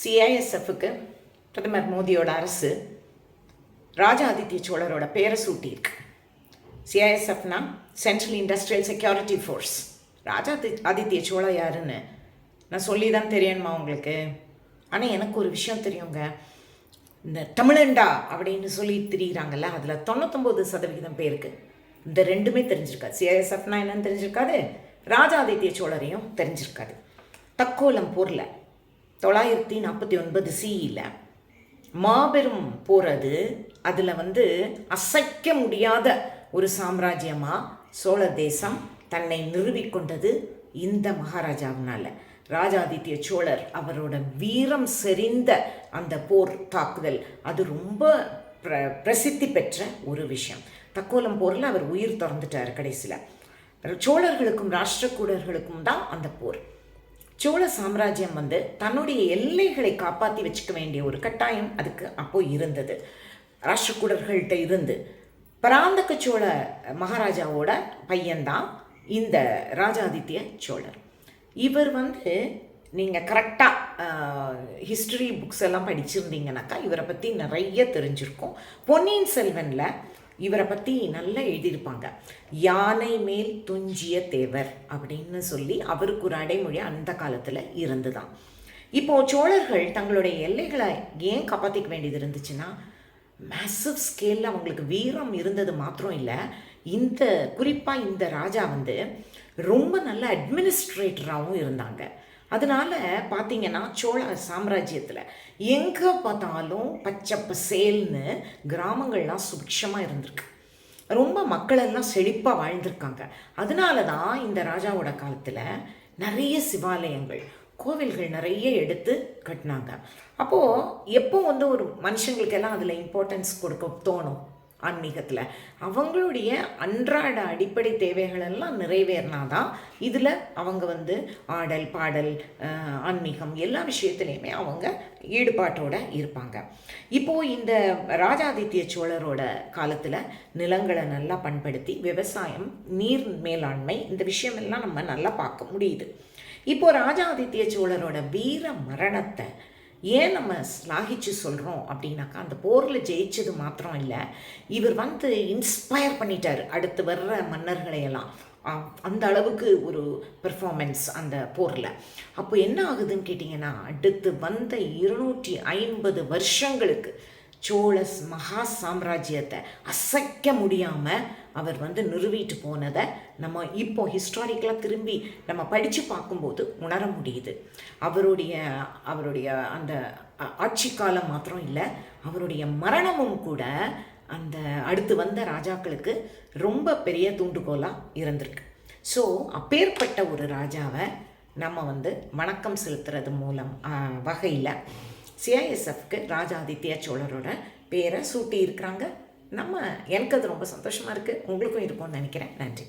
சிஐஎஸ்எஃப்க்கு பிரதமர் மோடியோட அரசு ராஜாதித்ய சோழரோட பேரை சூட்டியிருக்கு. சிஐஎஸ்எஃப்னா central industrial security force Raja Aditya Chola யாருன்னு நான் சொல்லி தான் தெரியணுமா உங்களுக்கு. ஆனால் எனக்கு ஒரு விஷயம் தெரியுங்க. இந்த தமிழண்டா அப்படின்னு சொல்லி திரியிறாங்கல்ல அதில் தொண்ணூத்தொம்பது சதவிகிதம் பேருக்கு இந்த ரெண்டுமே தெரிஞ்சிருக்காது. சிஐஎஸ்எஃப்னா என்னன்னு தெரிஞ்சிருக்காது ராஜாதித்ய சோழரையும் தெரிஞ்சிருக்காது. தக்கோலம் போரில் தொள்ளாயிரத்தி நாற்பத்தி ஒன்பது சியில் மாபெரும் போர் அது அதில் வந்து அசைக்க முடியாத ஒரு சாம்ராஜ்யமாக சோழ தேசம் தன்னை நிறுவிக்கொண்டது இந்த மகாராஜாவினால். ராஜாதித்ய சோழர் அவரோட வீரம் செறிந்த அந்த போர் தாக்குதல் அது ரொம்ப பிர பிரசித்தி பெற்ற ஒரு விஷயம். தக்கோலம் போரில் அவர் உயிர் திறந்துட்டார் கடைசியில். சோழர்களுக்கும் ராஷ்டிரக்கூடர்களுக்கும் தான் அந்த போர். சோழ சாம்ராஜ்யம் வந்து தன்னுடைய எல்லைகளை காப்பாற்றி வச்சுக்க வேண்டிய ஒரு கட்டாயம் அதுக்கு அப்போ இருந்தது. ராஷ்டிரகூடர்கள்ட்ட இருந்து பராந்தக சோழ மகாராஜாவோட பையன்தான் இந்த ராஜாதித்ய சோழர். இவர் வந்து நீங்கள் கரெக்டாக ஹிஸ்டரி புக்ஸ் எல்லாம் படிச்சிருந்தீங்கனாக்கா இவரை பற்றி நிறைய தெரிஞ்சிருக்கும். பொன்னியின் செல்வனில் இவரை பற்றி நல்லா எழுதியிருப்பாங்க. யானை மேல் துஞ்சிய தேவர் அப்படின்னு சொல்லி அவருக்கு ஒரு அடைமொழி அந்த காலத்தில் இருந்துதான். இப்போது சோழர்கள் தங்களுடைய எல்லைகளை ஏன் காப்பாற்றிக்க வேண்டியது இருந்துச்சுன்னா மேசிவ் ஸ்கேலில் அவங்களுக்கு வீரம் இருந்தது மாத்திரம் இல்லை. இந்த குறிப்பாக இந்த ராஜா வந்து ரொம்ப நல்ல அட்மினிஸ்ட்ரேட்டராகவும் இருந்தாங்க. அதனால பார்த்தீங்கன்னா சோழ சாம்ராஜ்யத்தில் எங்கே பார்த்தாலும் பச்சை பசேல்னு கிராமங்கள்லாம் சுபிக்ஷமாக இருந்திருக்கு. ரொம்ப மக்களெல்லாம் செழிப்பாக வாழ்ந்திருக்காங்க. அதனால தான் இந்த ராஜாவோட காலத்தில் நிறைய சிவாலயங்கள் கோவில்கள் நிறைய எடுத்து கட்டினாங்க. அப்போது எப்போ வந்து ஒரு மனுஷங்களுக்கெல்லாம் அதில் இம்பார்ட்டன்ஸ் கொடுக்க தோணும்? ஆன்மீகத்தில். அவங்களுடைய அன்றாட அடிப்படை தேவைகளெல்லாம் நிறைவேறினாதான் இதில் அவங்க வந்து ஆடல் பாடல் ஆன்மீகம் எல்லா விஷயத்துலையுமே அவங்க ஈடுபாட்டோடு இருப்பாங்க. இப்போது இந்த ராஜாதித்ய சோழரோட காலத்தில் நிலங்களை நல்லா பண்படுத்தி விவசாயம் நீர் மேலாண்மை இந்த விஷயமெல்லாம் நம்ம நல்லா பார்க்க முடியுது. இப்போது ராஜாதித்ய சோழரோட வீர மரணத்தை ஏன் நம்ம ஸ்லாகிச்சு சொல்கிறோம் அப்படின்னாக்கா அந்த போரில் ஜெயிச்சது மாத்திரம் இல்லை. இவர் வந்து இன்ஸ்பயர் பண்ணிட்டார். அடுத்து வர்ற மன்னர்களையெல்லாம் அந்த அளவுக்கு ஒரு பெர்ஃபார்மன்ஸ் அந்த போரில். அப்போ என்ன ஆகுதுன்னு கேட்டிங்கன்னா அடுத்து வந்த இருநூற்றி ஐம்பது வருஷங்களுக்கு சோழ மகா சாம்ராஜ்யத்தை அசைக்க முடியாமல் அவர் வந்து நிறுவிட்டு போனதை நம்ம இப்போ ஹிஸ்டாரிக்கலாக திரும்பி நம்ம படித்து பார்க்கும்போது உணர முடியுது. அவருடைய அவருடைய அந்த ஆட்சி காலம் மாத்திரம் இல்லை அவருடைய மரணமும் கூட அந்த அடுத்து வந்த ராஜாக்களுக்கு ரொம்ப பெரிய தூண்டுகோலாக இருந்திருக்கு. ஸோ அப்பேற்பட்ட ஒரு ராஜாவை நம்ம வந்து வணக்கம் செலுத்துறது மூலம் வகையில் சிஐஎஸ்எஃப்க்கு ராஜாதித்ய சோழரோட பேரை சூட்டி இருக்கிறாங்க நம்ம எனக்கு அது ரொம்ப சந்தோஷமாக இருக்குது உங்களுக்கும் இருக்கும்னு நினைக்கிறேன். நன்றி.